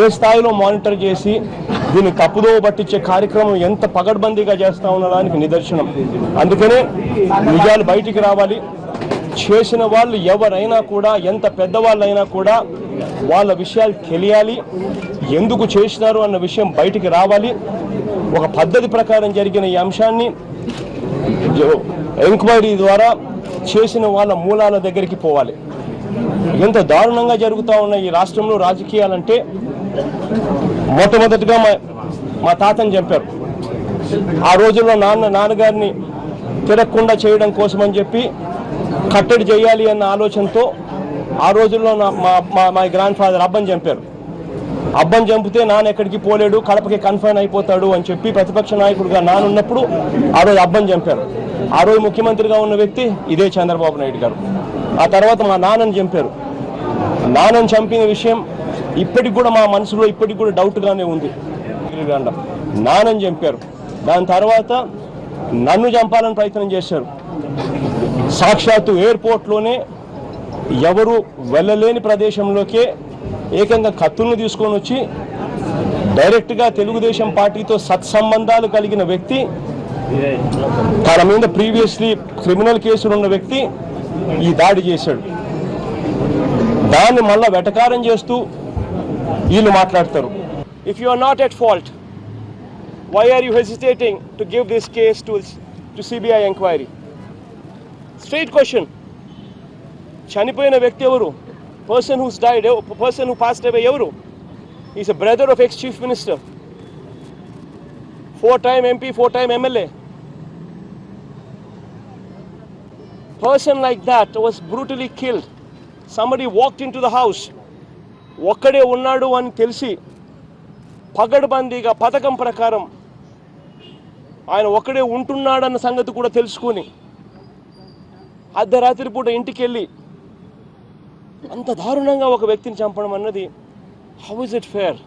ఏ స్థాయిలో మానిటర్ చేసి దీన్ని తప్పుదోవ పట్టించే కార్యక్రమం ఎంత పగడ్బందీగా చేస్తా ఉండడానికి నిదర్శనం. అందుకనే నిజాలు బయటికి రావాలి. చేసిన వాళ్ళు ఎవరైనా కూడా ఎంత పెద్దవాళ్ళైనా కూడా వాళ్ళ విషయాలు తెలియాలి. ఎందుకు చేసినారు అన్న విషయం బయటికి రావాలి. ఒక పద్ధతి ప్రకారం జరిగిన ఈ అంశాన్ని ఎంక్వైరీ ద్వారా చేసిన వాళ్ళ మూలాల దగ్గరికి పోవాలి. ఎంత దారుణంగా జరుగుతూ ఉన్న ఈ రాష్ట్రంలో రాజకీయాలంటే మొట్టమొదటిగా మా మా తాతని చంపారు. ఆ రోజుల్లో నాన్న నాన్నగారిని తిరగకుండా చేయడం కోసమని చెప్పి కట్టడి చేయాలి అన్న ఆలోచనతో ఆ రోజుల్లో నా మా మా మా గ్రాండ్ ఫాదర్ అబ్బని చంపారు. అబ్బని చంపితే నాన్న ఎక్కడికి పోలేడు కడపకి కన్ఫైన్ అయిపోతాడు అని చెప్పి ప్రతిపక్ష నాయకుడిగా నానున్నప్పుడు ఆ రోజు అబ్బని చంపారు. ఆ రోజు ముఖ్యమంత్రిగా ఉన్న వ్యక్తి ఇదే చంద్రబాబు నాయుడు గారు. ఆ తర్వాత మా నాన్నని చంపారు. నాన్నని చంపిన విషయం ఇప్పటికి కూడా మా మనసులో ఇప్పటికి కూడా డౌట్గానే ఉంది. నాన్నని చంపారు. దాని తర్వాత నన్ను చంపాలని ప్రయత్నం చేశారు. సాక్షాత్తు ఎయిర్పోర్ట్లోనే ఎవరు వెళ్ళలేని ప్రదేశంలోకే ఏకంగా కత్తులను తీసుకొని వచ్చి డైరెక్ట్గా తెలుగుదేశం పార్టీతో సత్సంబంధాలు కలిగిన వ్యక్తి తన మీద ప్రీవియస్లీ క్రిమినల్ కేసులు ఉన్న వ్యక్తి ఈ దాడి చేశాడు దాన్ని మళ్ళా వెటకారం చేస్తూ వీళ్ళు మాట్లాడతారు if you are not at fault why are you hesitating to give this case to to CBI enquiry straight question చనిపోయిన వ్యక్తి ఎవరు person whose died person who passed away ఎవరు is a brother of ex chief minister four time MP four time MLA person like that was brutally killed. Somebody walked into the house. ఒక్కడే ఉన్నాడు అని తెలిసి పగడ్బందీగా పథకం ప్రకారం ఆయన ఒక్కడే ఉంటున్నాడన్న సంగతి కూడా తెలుసుకొని అర్ధరాత్రి పూట ఇంటికి వెళ్ళి అంత దారుణంగా ఒక వ్యక్తిని చంపడం అన్నది హౌ ఇస్ ఇట్ ఫేర్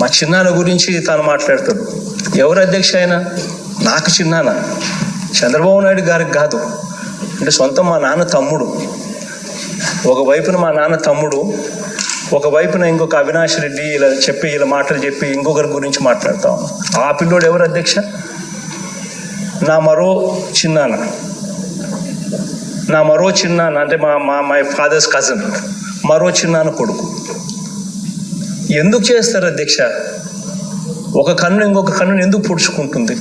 మా చిన్నాన్న గురించి తాను మాట్లాడతాడు ఎవరు అధ్యక్ష అయినా నాకు చిన్నానా చంద్రబాబు నాయుడు గారికి కాదు. అంటే సొంతం మా నాన్న తమ్ముడు. ఒకవైపున మా నాన్న తమ్ముడు ఒకవైపున ఇంకొక అవినాష్ రెడ్డి ఇలా చెప్పి ఇలా మాటలు చెప్పి ఇంకొకరి గురించి మాట్లాడతాం ఆ పిల్లోడు ఎవరు అధ్యక్ష? నా మరో చిన్నాన్న. నా మరో చిన్నాన్న అంటే మా మా మై ఫాదర్స్ కజిన్ మరో చిన్నాన్న కొడుకు. ఎందుకు చేస్తారు అధ్యక్ష? ఒక కన్ను ఇంకొక కన్నును ఎందుకు పొడుచుకుంటుంది?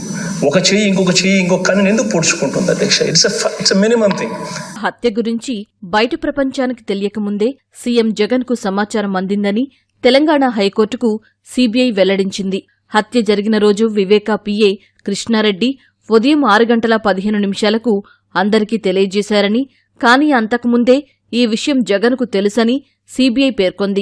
ఒక చెయ్యి ఇంకొక చెయ్యి ఇంకొక కన్నును ఎందుకు పొడుచుకుంటుంది అధ్యక్ష? ఇట్స్ ఇట్స్ మినిమం థింగ్ హత్య గురించి బయట ప్రపంచానికి తెలియకముందే సీఎం జగన్కు సమాచారం అందిందని తెలంగాణ హైకోర్టుకు సీబీఐ వెల్లడించింది. హత్య జరిగిన రోజు వివేకా పిఏ కృష్ణారెడ్డి ఉదయం ఆరు గంటల పదిహేను నిమిషాలకు అందరికీ తెలియజేశారని కానీ అంతకుముందే ఈ విషయం జగన్కు తెలుసని సీబీఐ పేర్కొంది.